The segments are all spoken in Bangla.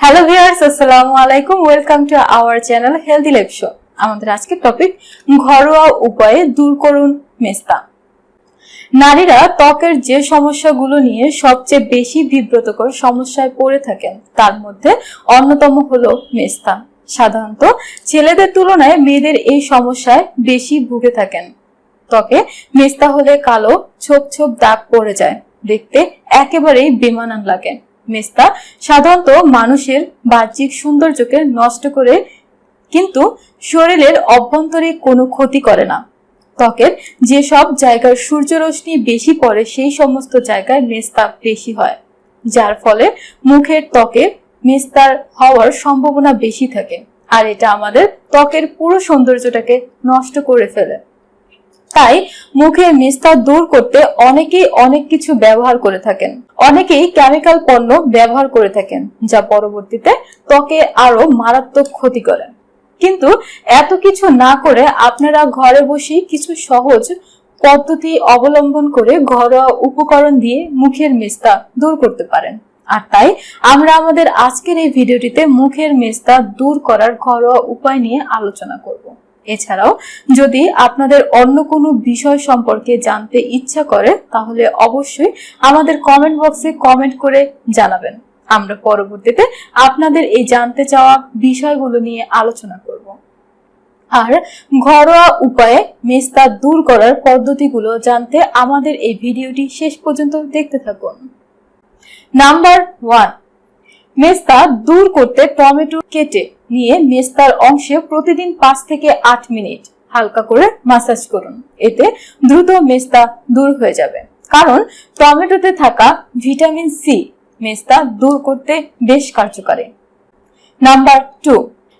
হ্যালো ভিউয়ার্স আসসালামু আলাইকুম welcome to our channel healthy life show আমাদের আজকের টপিক ঘরোয়া উপায়ে দূর করুন মেস্তা। নারীরা ত্বকের যে সমস্যাগুলো নিয়ে সবচেয়ে বেশি বিব্রতকর সমস্যায় পড়ে থাকেন, তার মধ্যে অন্যতম হলো মেস্তা। সাধারণত ছেলেদের তুলনায় মেয়েদের এই সমস্যায় বেশি ভুগে থাকেন। ত্বকে মেস্তা হলে কালো, ছোপ ছোপ দাগ পড়ে যায়, দেখতে একেবারেই বেমানান লাগে। মেস্তা সাধারণত মানুষের বাহ্যিক সৌন্দর্যকে নষ্ট করে কিন্তু শরীরের অভ্যন্তরে কোনো ক্ষতি করে না। ত্বকের যেসব জায়গায় সূর্যরশ্মি বেশি পড়ে, সেই সমস্ত জায়গায় মেস্তা বেশি হয়, যার ফলে মুখের ত্বকে মেস্তার হওয়ার সম্ভাবনা বেশি থাকে, আর এটা আমাদের ত্বকের পুরো সৌন্দর্যটাকে নষ্ট করে ফেলে। তাই মুখের মেস্তা দূর করতে অনেকেই অনেক কিছু ব্যবহার করে থাকেন। অনেকেই কেমিক্যাল পণ্য ব্যবহার করে থাকেন, যা পরবর্তীতে ত্বকে আরও মারাত্মক ক্ষতি করে। কিন্তু এত কিছু না করে আপনারা ঘরে বসেই কিছু সহজ পদ্ধতি অবলম্বন করে ঘরোয়া উপকরণ দিয়ে মুখের মেস্তা দূর করতে পারেন। আর তাই আমরা আমাদের আজকের এই ভিডিওটিতে মুখের মেস্তা দূর করার ঘরোয়া উপায় নিয়ে আলোচনা করব। এছাড়াও যদি আপনাদের অন্য কোনো বিষয় সম্পর্কে জানতে ইচ্ছা করে, তাহলে অবশ্যই আমাদের কমেন্ট বক্সে কমেন্ট করে জানাবেন। আমরা পরবর্তীতে আপনাদের এই জানতে চাওয়া বিষয়গুলো নিয়ে আলোচনা করব। আর ঘরোয়া উপায়ে মেস্তা দূর করার পদ্ধতিগুলো জানতে আমাদের এই ভিডিওটি শেষ পর্যন্ত দেখতে থাকুন। নাম্বার ওয়ান মেস্তা দূর করতে টমেটো কেটে নিয়ে মেস্তার অংশে প্রতিদিন পাঁচ থেকে আট মিনিট হালকা করে মাসাজ করুন। এতে দ্রুত মেস্তা দূর হয়ে যাবে। কারণ টমেটোতে থাকা ভিটামিন সি মেস্তা দূর করতে বেশ কার্যকারী। নাম্বার টু,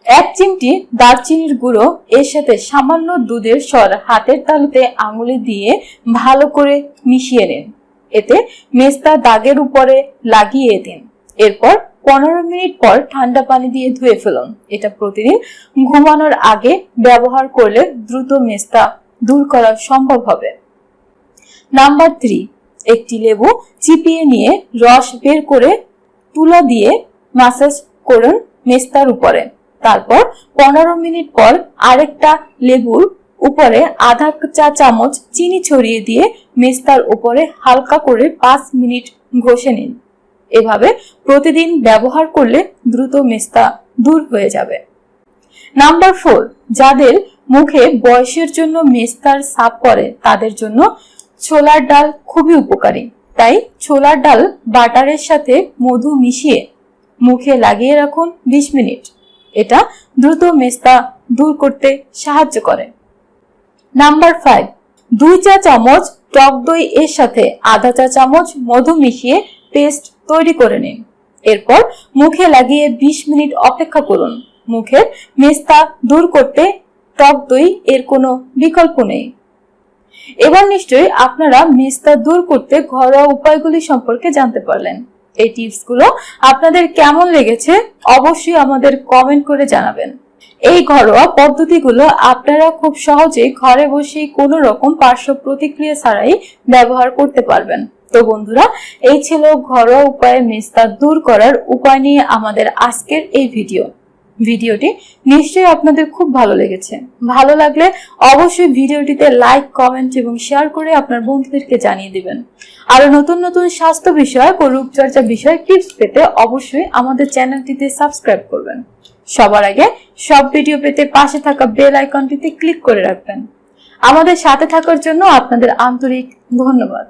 এক চিমটি দারচিনির গুঁড়ো এর সাথে সামান্য দুধের স্বর হাতের তালুতে আঙুলে দিয়ে ভালো করে মিশিয়ে নিন। এতে মেস্তা দাগের উপরে লাগিয়ে দিন। এরপর পনেরো মিনিট পর ঠান্ডা পানি দিয়ে ধুয়ে ফেলুন। এটা প্রতিদিন ঘুমানোর আগে ব্যবহার করলে দ্রুত মেস্তা দূর করা সম্ভব হবে। নাম্বার থ্রি একটি লেবু চিপিয়ে নিয়ে রস বের করে তুলা দিয়ে মাসাজ করুন মেস্তার উপরে। তারপর পনেরো মিনিট পর আরেকটা লেবুর উপরে আধা চা চামচ চিনি ছড়িয়ে দিয়ে মেস্তার উপরে হালকা করে পাঁচ মিনিট ঘষে নিন। এভাবে প্রতিদিন ব্যবহার করলে দ্রুত মেস্তা দূর হয়ে যাবে। নাম্বার ফোর যাদের মুখে বয়সের জন্য মেস্তার সাপ পড়ে, তাদের জন্য ছোলার ডাল খুবই উপকারী। তাই ছোলার ডাল বাটারের সাথে মধু মিশিয়ে মুখে লাগিয়ে রাখুন বিশ মিনিট। এটা দ্রুত মেস্তা দূর করতে সাহায্য করে। নাম্বার ফাইভ দুই চা চামচ টক দই এর সাথে আধা চা চামচ মধু মিশিয়ে পেস্ট তৈরি করে নিন। এরপর মুখে লাগিয়ে ২০ মিনিট অপেক্ষা করুন। মুখের মেস্তা দূর করতে টক দই এর কোনো বিকল্প নেই। এবার নিশ্চয়ই আপনারা মেস্তা দূর করতে ঘরোয়া উপায়গুলি সম্পর্কে জানতে পারলেন। এই টিপসগুলো আপনাদের কেমন লেগেছে অবশ্যই আমাদের কমেন্ট করে জানাবেন। এই ঘরোয়া পদ্ধতিগুলো আপনারা খুব সহজেই ঘরে বসেই কোনো রকম পার্শ্ব প্রতিক্রিয়া ছাড়াই ব্যবহার করতে পারবেন। তো বন্ধুরা, এই ছিল ঘরোয়া উপায়ে মেস্তা দূর করার উপায় নিয়ে আমাদের আজকের এই ভিডিও। ভিডিওটি নিশ্চয়ই আপনাদের খুব ভালো লেগেছে। ভালো লাগলে অবশ্যই ভিডিওটিতে লাইক, কমেন্ট এবং শেয়ার করে আপনার বন্ধুদেরকে জানিয়ে দিবেন। আরও নতুন নতুন স্বাস্থ্য বিষয়ক ও রূপচর্চা বিষয়ক টিপস পেতে অবশ্যই আমাদের চ্যানেলটিতে সাবস্ক্রাইব করবেন। সবার আগে সব ভিডিও পেতে পাশে থাকা বেল আইকনটিতে ক্লিক করে রাখবেন। আমাদের সাথে থাকার জন্য আপনাদের আন্তরিক ধন্যবাদ।